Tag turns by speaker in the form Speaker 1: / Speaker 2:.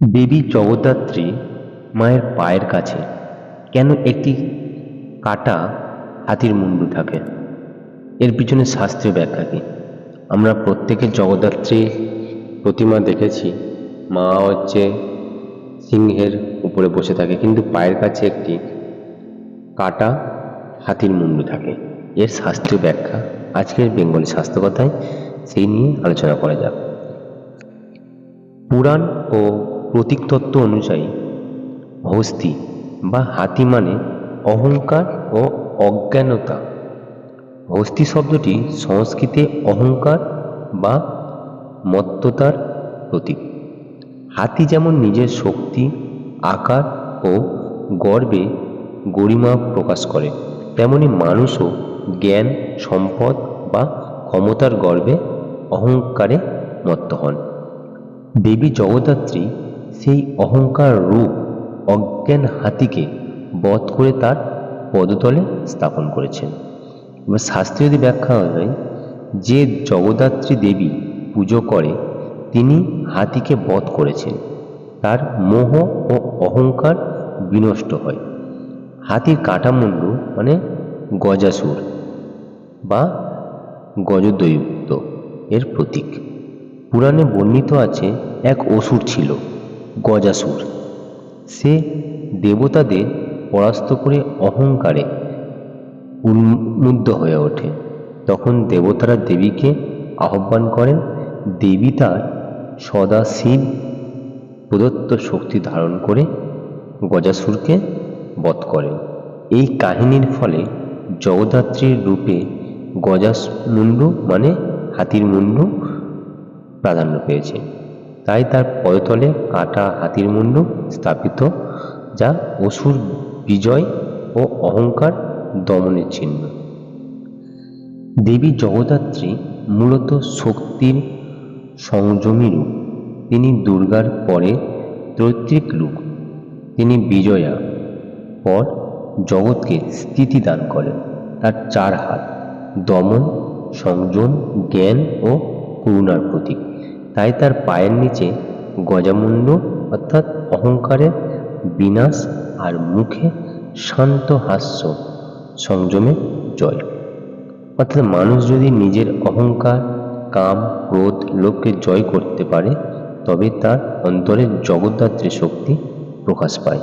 Speaker 1: দেবী জগদ্ধাত্রী মায়ের পায়ের কাছে কেন একটি কাটা হাতির মুন্ডু থাকে? এর পিছনে শাস্ত্রীয় ব্যাখ্যা কী? আমরা প্রত্যেকে জগদ্ধাত্রী প্রতিমা দেখেছি। মা হচ্ছে সিংহের উপরে বসে থাকে, কিন্তু পায়ের কাছে একটি কাটা হাতির মুন্ডু থাকে। এর শাস্ত্রীয় ব্যাখ্যা আজকের বেঙ্গলি স্বাস্থ্য কথায় সেই নিয়ে আলোচনা করা যাক। পুরাণ ও প্রতীকতত্ত্ব অনুযায়ী, হস্তি বা হাতি মানে অহংকার ও অজ্ঞানতা। হস্তি শব্দটি সংস্কৃতে অহংকার বা মত্ততার প্রতীক। হাতি যেমন নিজের শক্তি, আকার ও গর্বে গরিমা প্রকাশ করে, তেমনি মানুষও জ্ঞান, সম্পদ বা ক্ষমতার গর্বে অহংকারে মত্ত হন। দেবী জগদ্ধাত্রী সেই অহংকার রূপ অজ্ঞান হাতিকে বধ করে তার পদতলে স্থাপন করেছেন। এবার শাস্ত্রে যদি ব্যাখ্যা হয় যে জগদ্ধাত্রী দেবী পুজো করে, তিনি হাতিকে বধ করেছেন। তার মোহ ও অহংকার বিনষ্ট হয়। হাতির কাটামুন্ডু মানে গজাসুর বা গজদৈত্য এর প্রতীক। পুরাণে বর্ণিত আছে, এক অসুর ছিল। গজাসুর সে দেবতাদের পরাস্ত করে অহংকারে উন্মুগ্ধ হয়ে ওঠে। তখন দেবতারা দেবীকে আহ্বান করেন, দেবী তার সদা শিব প্রদত্ত শক্তি ধারণ করে গজাসুরকে বধ করেন। এই কাহিনীর ফলে জগদ্ধাত্রীর রূপে গজাস মুন্ডু মানে হাতির মুন্ডু প্রাধান্য পেয়েছে। তাই তার পদতলে কাটা হাতির মুন্ডু স্থাপিত, যা অসুর বিজয় ও অহংকার দমনের চিহ্ন। দেবী জগদ্ধাত্রী মূলত শক্তির সংযমী রূপ। তিনি দুর্গার পরে ত্রৈত্রিক রূপ। তিনি বিজয়া পর জগৎকে স্থিতি দান করেন। তার চার হাত দমন, সংযম, জ্ঞান ও করুণার প্রতীক। তাই তার পায়ের নিচে গজামুণ্ড অর্থাৎ অহংকারের বিনাশ আর মুখে শান্ত হাস্য সংযমে জয়। অর্থাৎ মানুষ যদি নিজের অহংকার, কাম, ক্রোধ লোককে জয় করতে পারে, তবে তার অন্তরের জগদ্ধাত্রী শক্তি প্রকাশ পায়।